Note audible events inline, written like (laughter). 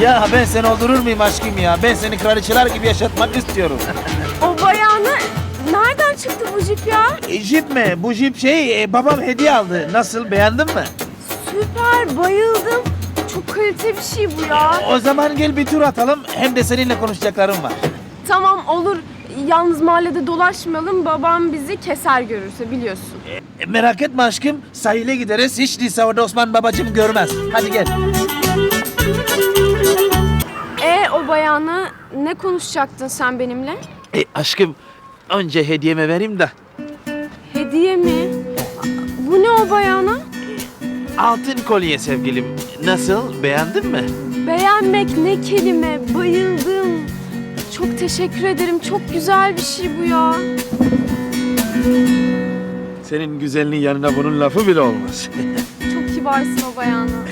Ya ben seni öldürür müyüm aşkım ya? Ben seni kraliçeler gibi yaşatmak istiyorum. (laughs) O bayanı nereden çıktı bu jip ya? E, jip mi? Bu jip şey e, babam hediye aldı. Nasıl beğendin mi? Süper bayıldım. Çok kalite bir şey bu ya. O zaman gel bir tur atalım. Hem de seninle konuşacaklarım var. Tamam olur. Yalnız mahallede dolaşmayalım. Babam bizi keser görürse biliyorsun. E, merak etme aşkım. Sahile gideriz. Hiç değilse orada Osman babacığım görmez. Hadi gel. Bayanı ne konuşacaktın sen benimle? E, aşkım önce hediyemi vereyim de. Hediye mi? Bu ne o bayana? Altın kolye sevgilim. Nasıl? Beğendin mi? Beğenmek ne kelime. Bayıldım. Çok teşekkür ederim. Çok güzel bir şey bu ya. Senin güzelliğin yanına bunun lafı bile olmaz. Çok kibarsın o bayana.